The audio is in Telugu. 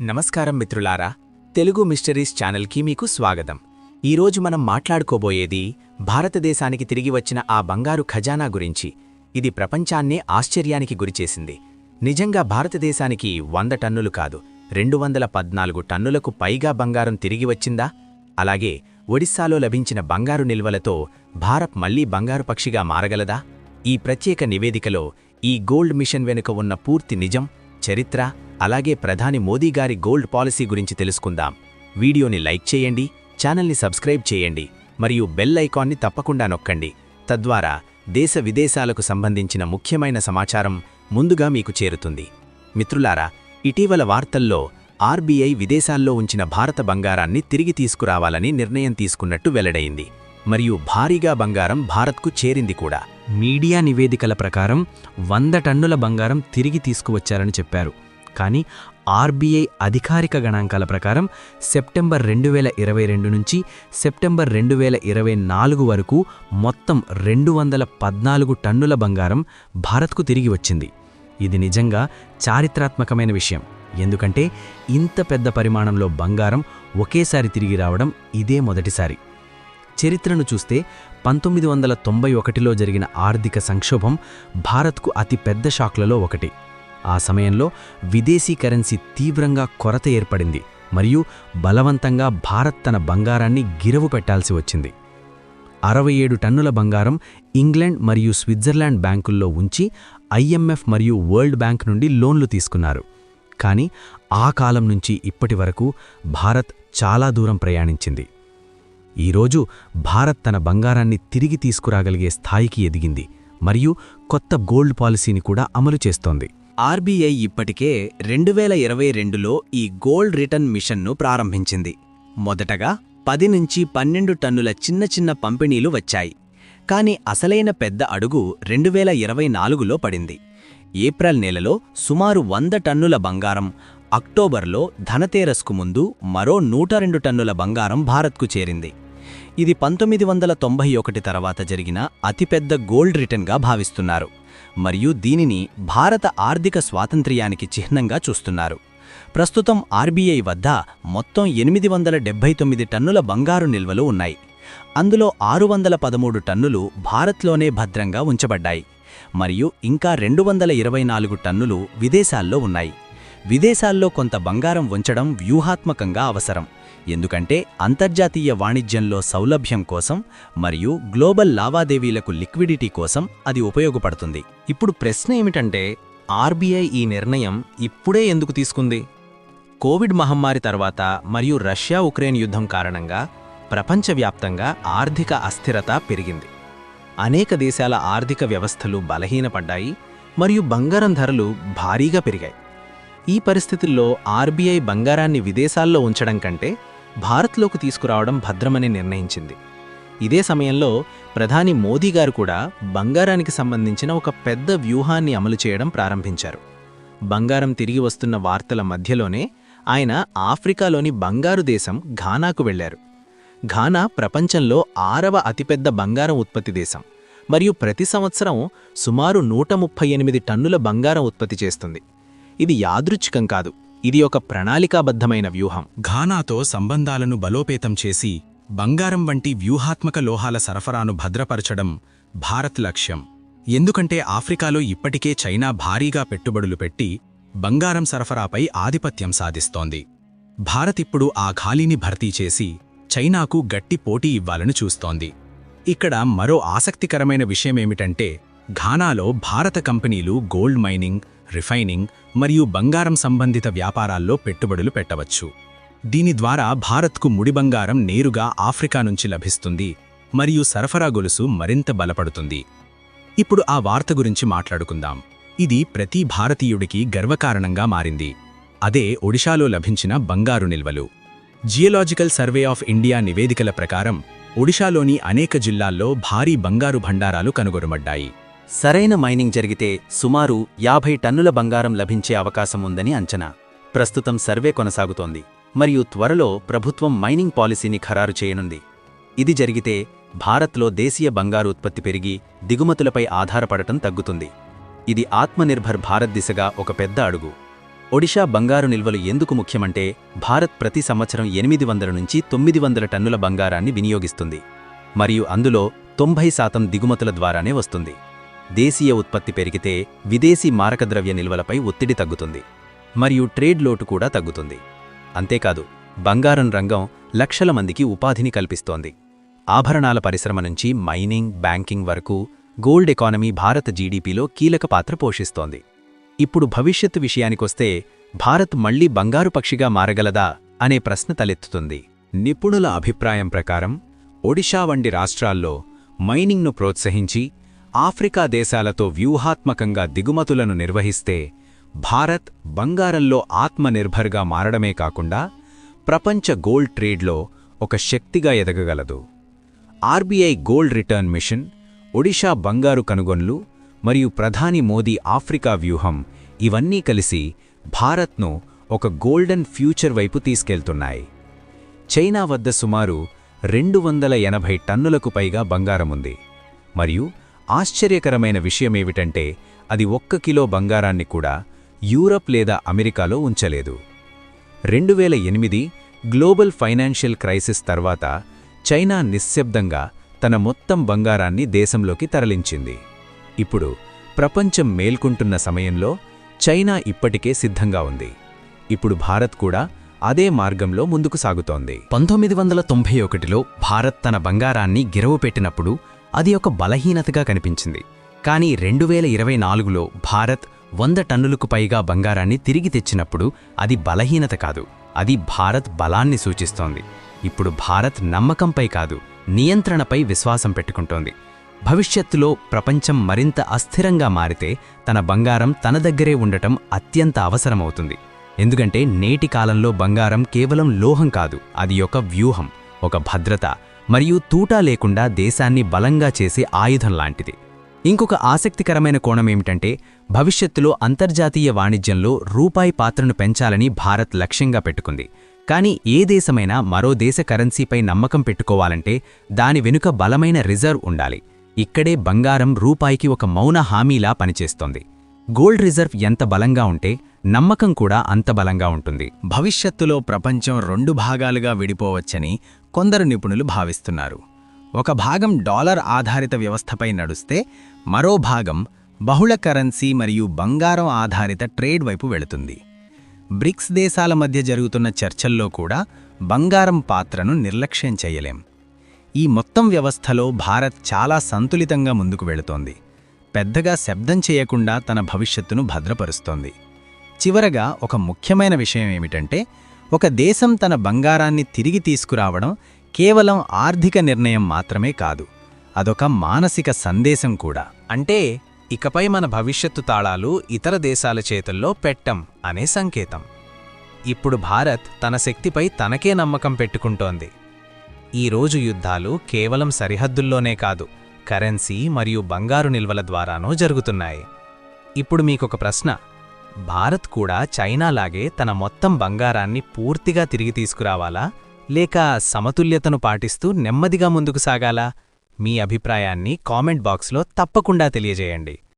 నమస్కారం మిత్రులారా తెలుగు మిస్టరీస్ ఛానల్కి మీకు స్వాగతం. ఈరోజు మనం మాట్లాడుకోబోయేది భారతదేశానికి తిరిగి వచ్చిన ఆ బంగారు ఖజానా గురించి. ఇది ప్రపంచాన్నే ఆశ్చర్యానికి గురిచేసింది నిజంగా భారతదేశానికి వంద టన్నులు కాదు రెండు వందల పద్నాలుగు టన్నులకు పైగా బంగారం తిరిగి వచ్చిందా? అలాగే ఒడిస్సాలో లభించిన బంగారు నిల్వలతో భారత్ మళ్ళీ బంగారు పక్షిగా మారగలదా? ఈ ప్రత్యేక నివేదికలో ఈ గోల్డ్ మిషన్ వెనుక ఉన్న పూర్తి నిజం చరిత్ర అలాగే ప్రధాని మోదీ గారి గోల్డ్ పాలసీ గురించి తెలుసుకుందాం. వీడియోని లైక్ చేయండి ఛానల్ని సబ్స్క్రైబ్ చేయండి మరియు బెల్ ఐకాన్ని తప్పకుండా నొక్కండి. తద్వారా దేశ విదేశాలకు సంబంధించిన ముఖ్యమైన సమాచారం ముందుగా మీకు చేరుతుంది. మిత్రులారా ఇటీవల వార్తల్లో ఆర్బీఐ విదేశాల్లో ఉంచిన భారత బంగారాన్ని తిరిగి తీసుకురావాలని నిర్ణయం తీసుకున్నట్టు వెల్లడైంది. మరియు భారీగా బంగారం భారత్కు చేరింది కూడా. మీడియా నివేదికల ప్రకారం వంద టన్నుల బంగారం తిరిగి తీసుకువచ్చారని చెప్పారు. కానీ ఆర్బీఐ అధికారిక గణాంకాల ప్రకారం సెప్టెంబర్ రెండు వేల ఇరవై రెండు నుంచి సెప్టెంబర్ రెండు వేల ఇరవై నాలుగు వరకు మొత్తం రెండు వందల పద్నాలుగు టన్నుల బంగారం భారత్కు తిరిగి వచ్చింది. ఇది నిజంగా చారిత్రాత్మకమైన విషయం. ఎందుకంటే ఇంత పెద్ద పరిమాణంలో బంగారం ఒకేసారి తిరిగి రావడం ఇదే మొదటిసారి. చరిత్రను చూస్తే పంతొమ్మిది వందల తొంభై ఒకటిలో జరిగిన ఆర్థిక సంక్షోభం భారత్కు అతిపెద్ద షాక్లలో ఒకటి. ఆ సమయంలో విదేశీ కరెన్సీ తీవ్రంగా కొరత ఏర్పడింది మరియు బలవంతంగా భారత్ తన బంగారాన్ని గిరవు పెట్టాల్సి వచ్చింది. అరవై ఏడు టన్నుల బంగారం ఇంగ్లాండ్ మరియు స్విట్జర్లాండ్ బ్యాంకుల్లో ఉంచి ఐఎంఎఫ్ మరియు వరల్డ్ బ్యాంక్ నుండి లోన్లు తీసుకున్నారు. కానీ ఆ కాలం నుంచి ఇప్పటి వరకు భారత్ చాలా దూరం ప్రయాణించింది. ఈరోజు భారత్ తన బంగారాన్ని తిరిగి తీసుకురాగలిగే స్థాయికి ఎదిగింది మరియు కొత్త గోల్డ్ పాలసీని కూడా అమలు చేస్తోంది. ఆర్బీఐ ఇప్పటికే రెండు వేల ఇరవై రెండులో ఈ గోల్డ్ రిటర్న్ మిషన్ను ప్రారంభించింది. మొదటగా పది నుంచి పన్నెండు టన్నుల చిన్న చిన్న పంపిణీలు వచ్చాయి. కానీ అసలైన పెద్ద అడుగు రెండు వేల ఇరవై నాలుగులో పడింది. ఏప్రిల్ నెలలో సుమారు వంద టన్నుల బంగారం అక్టోబర్లో ధనతేరస్కు ముందు మరో నూట రెండు టన్నుల బంగారం భారత్కు చేరింది. ఇది పంతొమ్మిది వందల తొంభై ఒకటి తర్వాత జరిగిన అతిపెద్ద గోల్డ్ రిటర్న్గా భావిస్తున్నారు. మరియు దీనిని భారత ఆర్థిక స్వాతంత్ర్యానికి చిహ్నంగా చూస్తున్నారు. ప్రస్తుతం ఆర్బీఐ వద్ద మొత్తం ఎనిమిది వందల డెబ్బై తొమ్మిది టన్నుల బంగారు నిల్వలు ఉన్నాయి. అందులో ఆరు వందల పదమూడు టన్నులు భారత్లోనే భద్రంగా ఉంచబడ్డాయి. మరియు ఇంకా రెండు వందల ఇరవై నాలుగు టన్నులు విదేశాల్లో ఉన్నాయి. విదేశాల్లో కొంత బంగారం ఉంచడం వ్యూహాత్మకంగా అవసరం. ఎందుకంటే అంతర్జాతీయ వాణిజ్యంలో సౌలభ్యం కోసం మరియు గ్లోబల్ లావాదేవీలకు లిక్విడిటీ కోసం అది ఉపయోగపడుతుంది. ఇప్పుడు ప్రశ్న ఏమిటంటే ఆర్బీఐ ఈ నిర్ణయం ఇప్పుడే ఎందుకు తీసుకుంది? కోవిడ్ మహమ్మారి తర్వాత మరియు రష్యా ఉక్రెయిన్ యుద్ధం కారణంగా ప్రపంచవ్యాప్తంగా ఆర్థిక అస్థిరత పెరిగింది. అనేక దేశాల ఆర్థిక వ్యవస్థలు బలహీనపడ్డాయి మరియు బంగారం ధరలు భారీగా పెరిగాయి. ఈ పరిస్థితుల్లో ఆర్బీఐ బంగారాన్ని విదేశాల్లో ఉంచడం కంటే భారత్లోకి తీసుకురావడం భద్రమని నిర్ణయించింది. ఇదే సమయంలో ప్రధాని మోదీ గారు కూడా బంగారానికి సంబంధించిన ఒక పెద్ద వ్యూహాన్ని అమలు చేయడం ప్రారంభించారు. బంగారం తిరిగి వస్తున్న వార్తల మధ్యలోనే ఆయన ఆఫ్రికాలోని బంగారు దేశం ఘానాకు వెళ్ళారు ఘానా ప్రపంచంలో ఆరవ అతిపెద్ద బంగారం ఉత్పత్తి దేశం మరియు ప్రతి సంవత్సరం సుమారు నూట ముప్పై ఎనిమిది టన్నుల బంగారం ఉత్పత్తి చేస్తుంది. ఇది యాదృచ్ఛికం కాదు. ఇది ఒక ప్రణాళికాబద్ధమైన వ్యూహం. ఘానాతో సంబంధాలను బలోపేతం చేసి బంగారం వంటి వ్యూహాత్మక లోహాల సరఫరాను భద్రపరచడం భారత్ లక్ష్యం. ఎందుకంటే ఆఫ్రికాలో ఇప్పటికే చైనా భారీగా పెట్టుబడులు పెట్టి బంగారం సరఫరాపై ఆధిపత్యం సాధిస్తోంది. భారత్ ఇప్పుడు ఆ ఖాళీని భర్తీ చేసి చైనాకు గట్టి పోటీ ఇవ్వాలని చూస్తోంది. ఇక్కడ మరో ఆసక్తికరమైన విషయమేమిటంటే ఘానాలో భారత కంపెనీలు గోల్డ్ మైనింగ్ రిఫైనింగ్ మరియు బంగారం సంబంధిత వ్యాపారాల్లో పెట్టుబడులు పెట్టవచ్చు. దీని ద్వారా భారత్కు ముడి బంగారం నేరుగా ఆఫ్రికా నుంచి లభిస్తుంది మరియు సరఫరా గొలుసు మరింత బలపడుతుంది. ఇప్పుడు ఆ వార్త గురించి మాట్లాడుకుందాం. ఇది ప్రతి భారతీయుడికి గర్వకారణంగా మారింది. అదే ఒడిషాలో లభించిన బంగారు నిల్వలు. జియలాజికల్ సర్వే ఆఫ్ ఇండియా నివేదికల ప్రకారం ఒడిశాలోని అనేక జిల్లాల్లో భారీ బంగారు భండారాలు కనుగొనబడ్డాయి. సరైన మైనింగ్ జరిగితే సుమారు యాభై టన్నుల బంగారం లభించే అవకాశం ఉందని అంచనా. ప్రస్తుతం సర్వే కొనసాగుతోంది. మరియు త్వరలో ప్రభుత్వం మైనింగ్ పాలసీని ఖరారు చేయనుంది. ఇది జరిగితే భారత్లో దేశీయ బంగారు ఉత్పత్తి పెరిగి దిగుమతులపై ఆధారపడటం తగ్గుతుంది. ఇది ఆత్మనిర్భర్ భారత్ దిశగా ఒక పెద్ద అడుగు. ఒడిషా బంగారు నిల్వలు ఎందుకు ముఖ్యమంటే భారత్ ప్రతి సంవత్సరం ఎనిమిది వందల నుంచి తొమ్మిది వందల టన్నుల బంగారాన్ని వినియోగిస్తుంది. మరియు అందులో తొంభై శాతం దిగుమతుల ద్వారానే వస్తుంది. దేశీయ ఉత్పత్తి పెరిగితే విదేశీ మారకద్రవ్య నిల్వలపై ఒత్తిడి తగ్గుతుంది మరియు ట్రేడ్ లోటు కూడా తగ్గుతుంది. అంతేకాదు బంగారం రంగం లక్షల మందికి ఉపాధిని కల్పిస్తోంది. ఆభరణాల పరిశ్రమ నుంచి మైనింగ్ బ్యాంకింగ్ వరకు గోల్డ్ ఎకానమీ భారత జీడీపీలో కీలక పాత్ర పోషిస్తోంది. ఇప్పుడు భవిష్యత్తు విషయానికొస్తే భారత్ మళ్ళీ బంగారు పక్షిగా మారగలదా అనే ప్రశ్న తలెత్తుతుంది. నిపుణుల అభిప్రాయం ప్రకారం ఒడిషా వంటి రాష్ట్రాల్లో మైనింగ్ను ప్రోత్సహించి ఆఫ్రికా దేశాలతో వ్యూహాత్మకంగా దిగుమతులను నిర్వహిస్తే భారత్ బంగారంలో ఆత్మనిర్భర్గా మారడమే కాకుండా ప్రపంచ గోల్డ్ ట్రేడ్లో ఒక శక్తిగా ఎదగగలదు. RBI gold return mission Odisha బంగారు కనుగొన్లు మరియు ప్రధాని మోదీ ఆఫ్రికా వ్యూహం ఇవన్నీ కలిసి భారత్ను ఒక గోల్డెన్ ఫ్యూచర్ వైపు తీసుకెళ్తున్నాయి. చైనా వద్ద సుమారు రెండు వందల ఎనభై టన్నులకు పైగా బంగారముంది మరియు ఆశ్చర్యకరమైన విషయమేమిటంటే అది ఒక్క కిలో బంగారాన్ని కూడా యూరప్ లేదా అమెరికాలో ఉంచలేదు. రెండు వేల ఎనిమిది గ్లోబల్ ఫైనాన్షియల్ క్రైసిస్ తర్వాత చైనా నిశ్శబ్దంగా తన మొత్తం బంగారాన్ని దేశంలోకి తరలించింది. ఇప్పుడు ప్రపంచం మేల్కుంటున్న సమయంలో చైనా ఇప్పటికే సిద్ధంగా ఉంది. ఇప్పుడు భారత్ కూడా అదే మార్గంలో ముందుకు సాగుతోంది. పంతొమ్మిది వందల తొంభై ఒకటిలో భారత్ తన బంగారాన్ని గిరవు పెట్టినప్పుడు అది ఒక బలహీనతగా కనిపించింది. కానీ రెండు వేల ఇరవై నాలుగులో భారత్ వంద టన్నులకు పైగా బంగారాన్ని తిరిగి తెచ్చినప్పుడు అది బలహీనత కాదు. అది భారత్ బలాన్ని సూచిస్తోంది. ఇప్పుడు భారత్ నమ్మకంపై కాదు నియంత్రణపై విశ్వాసం పెట్టుకుంటోంది. భవిష్యత్తులో ప్రపంచం మరింత అస్థిరంగా మారితే తన బంగారం తన దగ్గరే ఉండటం అత్యంత అవసరమవుతుంది. ఎందుకంటే నేటి కాలంలో బంగారం కేవలం లోహం కాదు అది ఒక వ్యూహం ఒక భద్రత మరియు తూటా లేకుండా దేశాన్ని బలంగా చేసే ఆయుధం లాంటిది. ఇంకొక ఆసక్తికరమైన కోణమేమిటంటే భవిష్యత్తులో అంతర్జాతీయ వాణిజ్యంలో రూపాయి పాత్రను పెంచాలని భారత్ లక్ష్యంగా పెట్టుకుంది. కానీ ఏ దేశమైనా మరో దేశ కరెన్సీపై నమ్మకం పెట్టుకోవాలంటే దాని వెనుక బలమైన రిజర్వ్ ఉండాలి. ఇక్కడే బంగారం రూపాయికి ఒక మౌన హామీలా పనిచేస్తోంది. గోల్డ్ రిజర్వ్ ఎంత బలంగా ఉంటే నమ్మకం కూడా అంత బలంగా ఉంటుంది. భవిష్యత్తులో ప్రపంచం రెండు భాగాలుగా విడిపోవచ్చని కొందరు నిపుణులు భావిస్తున్నారు. ఒక భాగం డాలర్ ఆధారిత వ్యవస్థపై నడుస్తే మరో భాగం బహుళ కరెన్సీ మరియు బంగారం ఆధారిత ట్రేడ్ వైపు వెళుతుంది. బ్రిక్స్ దేశాల మధ్య జరుగుతున్న చర్చల్లో కూడా బంగారం పాత్రను నిర్లక్ష్యం చేయలేం. ఈ మొత్తం వ్యవస్థలో భారత్ చాలా సంతులితంగా ముందుకు వెళుతోంది. పెద్దగా శబ్దం చేయకుండా తన భవిష్యత్తును భద్రపరుస్తోంది. చివరగా ఒక ముఖ్యమైన విషయం ఏమిటంటే ఒక దేశం తన బంగారాన్ని తిరిగి తీసుకురావడం కేవలం ఆర్థిక నిర్ణయం మాత్రమే కాదు అదొక మానసిక సందేశం కూడా. అంటే ఇకపై మన భవిష్యత్తు తాళాలు ఇతర దేశాల చేతుల్లో పెట్టం అనే సంకేతం. ఇప్పుడు భారత్ తన శక్తిపై తనకే నమ్మకం పెట్టుకుంటోంది. ఈ రోజు యుద్ధాలు కేవలం సరిహద్దుల్లోనే కాదు కరెన్సీ మరియు బంగారు నిల్వల ద్వారానూ జరుగుతున్నాయి. ఇప్పుడు మీకొక ప్రశ్న. భారత్ కూడా చైనాలాగే తన మొత్తం బంగారాన్ని పూర్తిగా తిరిగి తీసుకురావాలా? లేక సమతుల్యతను పాటిస్తూ నెమ్మదిగా ముందుకు సాగాలా? మీ అభిప్రాయాన్ని కామెంట్ బాక్స్లో తప్పకుండా తెలియజేయండి.